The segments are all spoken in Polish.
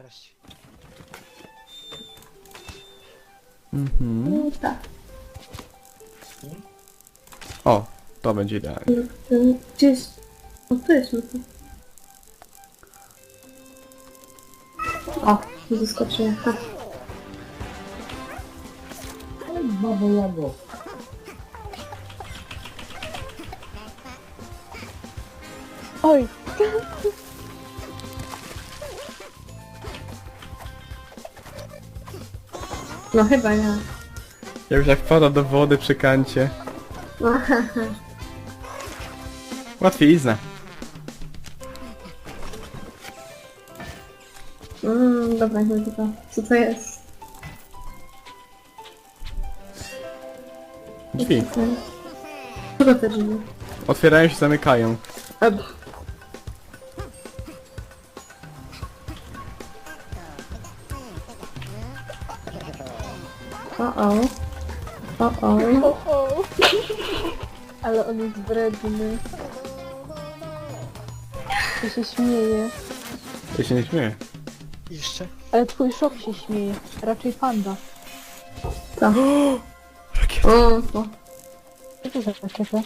kraść. Mhm. No tak. O, to będzie idealnie. Gdzie jest... O, tu jest no No chyba ja. Ja już jak pada do wody przy kancie. Łatwizna. Mm, dobra, nie tylko. Co to jest? Drzwi. Co to te drzwi? Otwierają się, zamykają. O-o. O-o. o, o. Ale on jest wredny. I się śmieje. Ja się nie śmieję. Jeszcze? Ale twój szok się śmieje. Raczej panda. To. O, o. Co to za rakieta?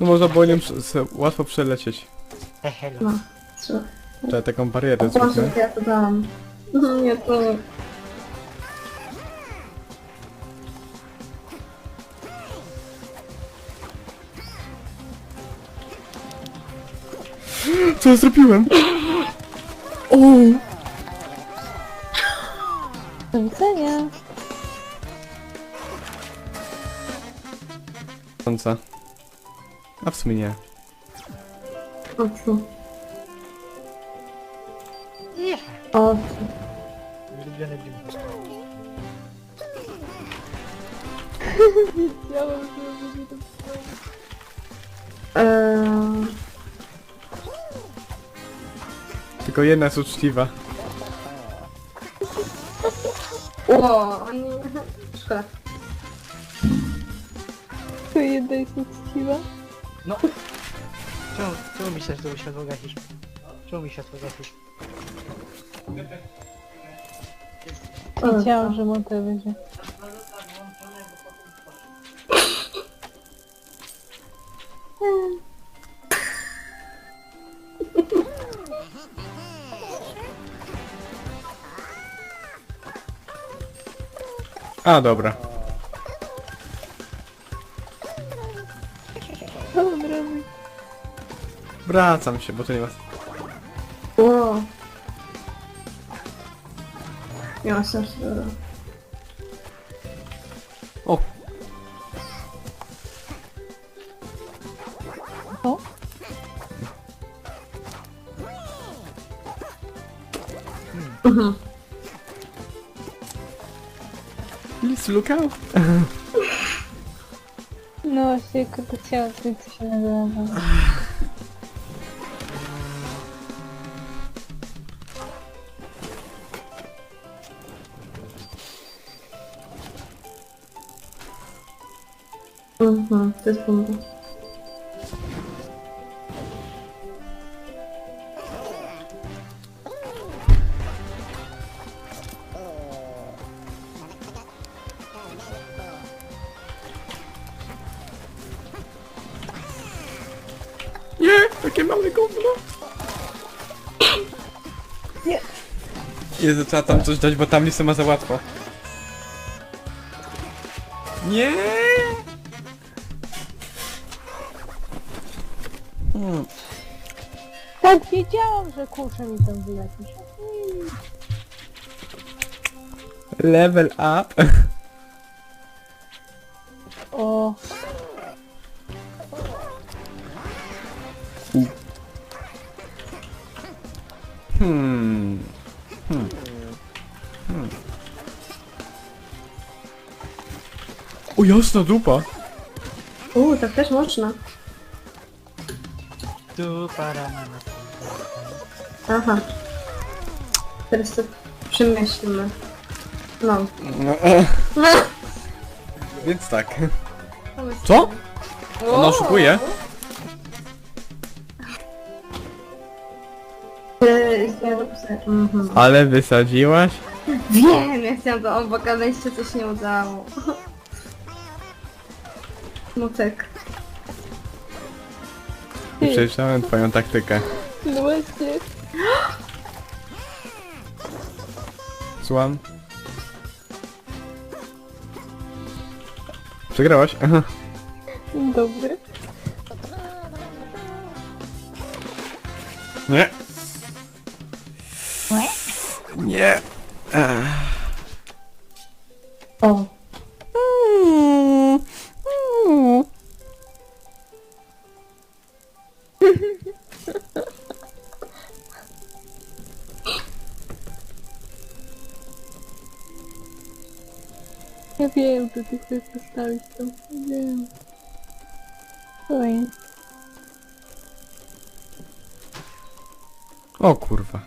No można było nią prze- se- łatwo przelecieć. Hehelo. No. Trzeba. Te, taką barierę zróbmy. ja to dałam. No nie, to... Co ja zrobiłem? O! Do widzenia. Sąca. A w sumie nie. O, tu. Nie. O, tu. Ulubiony blimus. Wiedziałam, że będzie to Eee... Tylko jedna jest uczciwa. O, nie. Szkoda. To jedna jest uczciwa. No. Czemu, czemu mi się to światło gasisz? Czemu mi światło gasisz? Wiedziałam, że Monte będzie. A, dobra. Co on robi? Wracam się, bo to nie ma... O. Nie ma sensu, dobra. O! O? Mhm. Please look out! No właśnie, kurde, chciałam coś, co się nazywa. Mhm, to jest bomba. Nie. Jezu, trzeba tam coś dać, bo tam listy ma za łatwo. Nie! Hmm. Tak, wiedziałam, że kurczę mi tam wylecisz. Level up. Hmm. Hmm. Hmm. O jasna dupa! Uuu, tak też można. Tu para mama. Aha. Teraz to przemyślmy. No. No, e, więc tak. Co? Ona oszukuje? Ja to. Mhm. Ale wysadziłaś? Wiem, ja chciałam do obok, ale jeszcze coś nie udało. Smutek. Przejrzałem twoją taktykę. No właśnie. Słucham? Przegrałaś? Aha. Dobry. Nie. Nie. Ech. O. Ja wiem, że ty chcesz postawić tam. Ja wiem. Oj. O kurwa.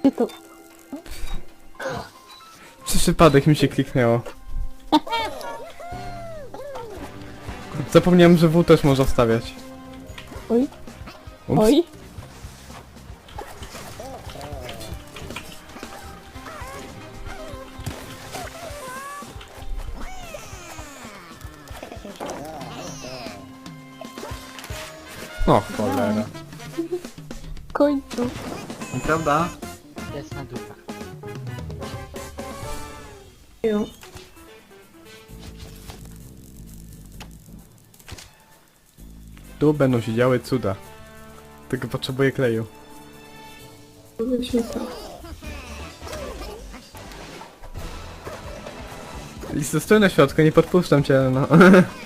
Gdzie to? Przypadek mi się kliknęło. Zapomniałem, że W też można wstawiać. Oj. Ups. Oj. O cholera. Końcu. Prawda? Ju. Tu będą się działy cuda. Tylko potrzebuję kleju. Byliśmy to. Lista stój na środku, nie podpuszczam cię, no.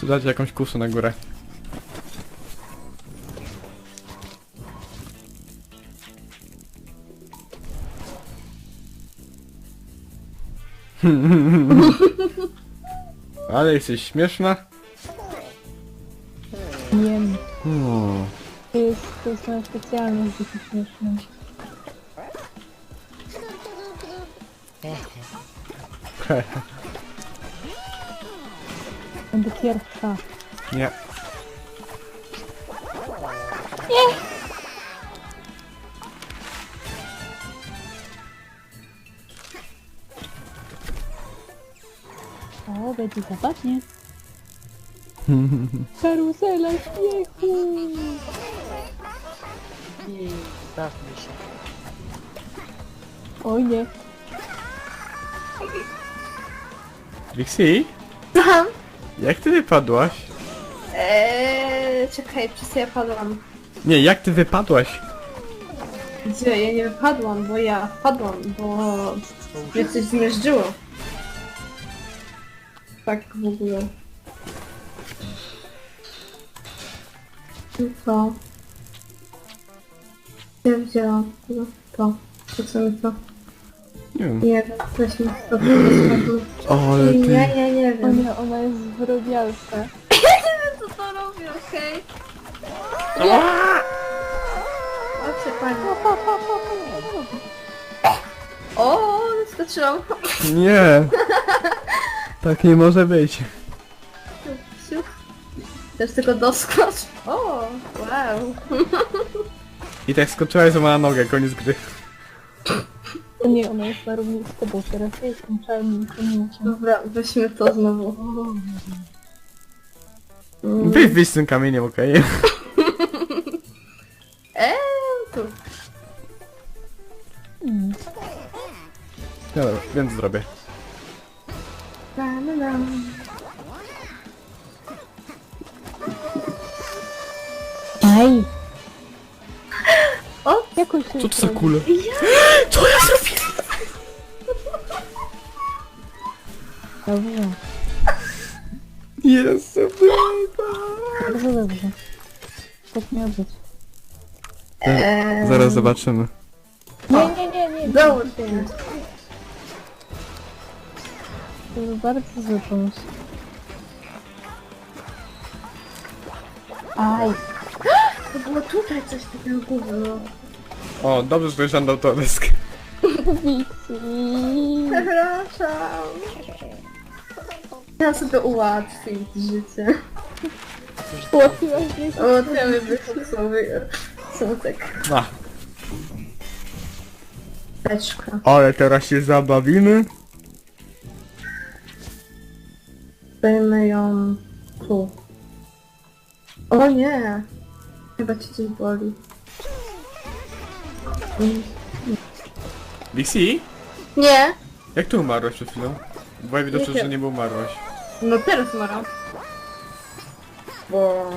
Czy dać jakąś kusę na górę? Ale jesteś śmieszna? Wiem. Hmm. To jest, to jest moja specjalność, że to śmieszne. Będę pierwsza. Nie. O, będzie zabawnie. Karuzela śmiechu. I bawmy się. Oj nie. Vixie? Tam. Jak ty wypadłaś? Eee, czekaj, przez co ja padłam? Nie, jak ty wypadłaś? Gdzie? Ja nie wypadłam, bo ja wpadłam, bo mnie coś zmierzyło. Tak w ogóle. Co? Ja wzięłam to. To. To co mi to? Nie wiem. Nie wiem, weźmy to. O, ale Nie, ty... nie, wiem. nie, ona jest zwyrobialska. Co to robię, okej? Chodźcie pani. O, skoczyłam. Nie. Tak nie może być. Siup. Też tylko doskocz. O, wow. I tak skoczyłaś złamała nogę, koniec gry. Nie, ona jest na równi z tobą, teraz ja jestem czarnym koniuszem. Dobra, weźmy to znowu. Mm. Wyjdź, wyjdź z tym kamieniem, okej? Eee, tu. No dobra, więc zrobię. La. Aj! O, Jakoś się Co to za kule? Ja Tak miało być. Eee, Zaraz zobaczymy. Nie, nie, nie, nie. Nie. mnie. To był bardzo zły pomysł. Aj. To było tutaj coś takiego gówno. O, dobrze, że to jest żądał to desk. Wixi. Przepraszam. Chciałam sobie ułatwić życie. Ułatwiłaś mnie. Ułatwiamy wysokowy smutek. A, Teczka. ale teraz się zabawimy. Dajmy ją tu. O nie! Chyba ci coś boli. Dixie? Nie! Jak ty umarłaś przed chwilą? Bo ja widocznie, Nie że nie umarłaś. No teraz maram. Bo...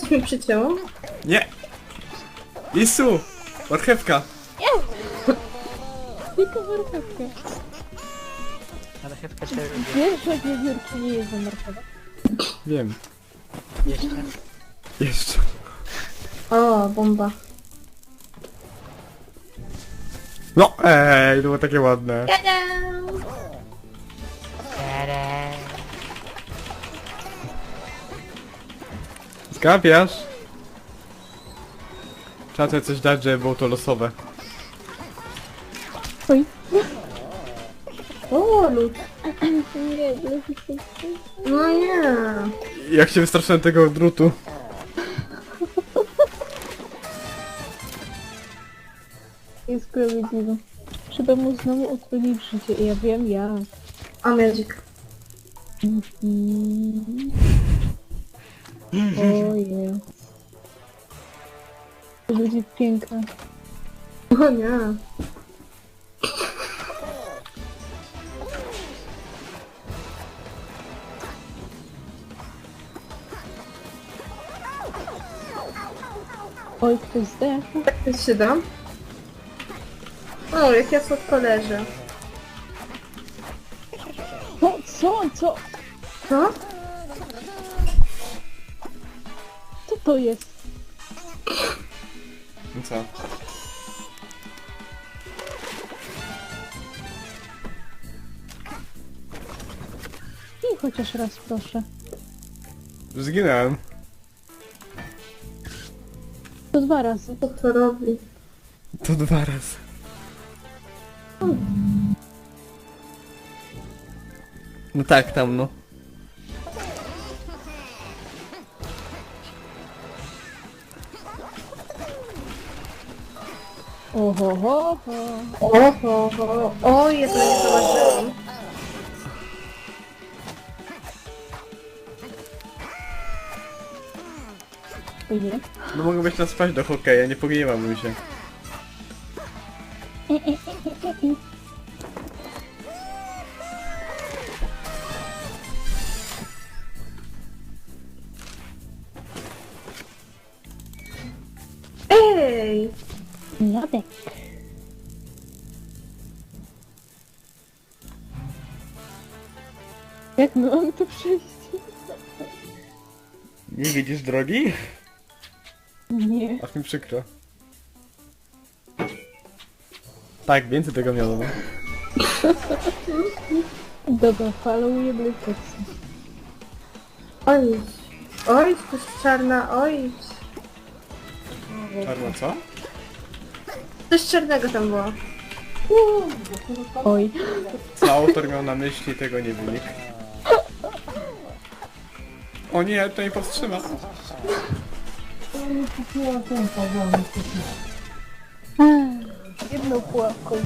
Coś mi przycięło? Nie! Isu! Marchewka! Tylko marchewka. Ale chyba cię lubię. Wiesz, że wiewiórki nie jedzą marchewek? Wiem. Jeszcze. Jeszcze. O, bomba. No, ej, to było takie ładne. Tere. Zgapiasz? Trzeba tutaj coś dać, żeby było to losowe. Oj. O, się No nie. Jak się wystraszyłem tego drutu. jest sprawiedliwe. Trzeba mu znowu utrudnić życie. Ja wiem jak. A magic. Mhm. O jest. To będzie piękne. O nie. Oj, ktoś zdechł. Tak to się da? O, jak ja słodko leżę. Co? Co? Co? Co? To jest? No co? I chociaż raz proszę. Zginąłem. To dwa razy. Co to robi? To dwa razy. No tak, tam no. Oho, ho, ho. Oho, ho. O, jedno nie zobaczyłam. Nie. No mogę być na spać do hokeja, nie pogniewałbym się. Ej! Jadek. Jak my mamy to przejść? Nie widzisz drogi? Nie. Aż mi przykro. Tak, więcej tego miało. Dobra, followuję Blytexa. Oj. Oj, to jest czarna, oj. Czarno co? Coś czarnego tam było. Oj. Co autor miał na myśli, tego nie wynik. O nie, to nie powstrzyma. Jedną pułapką.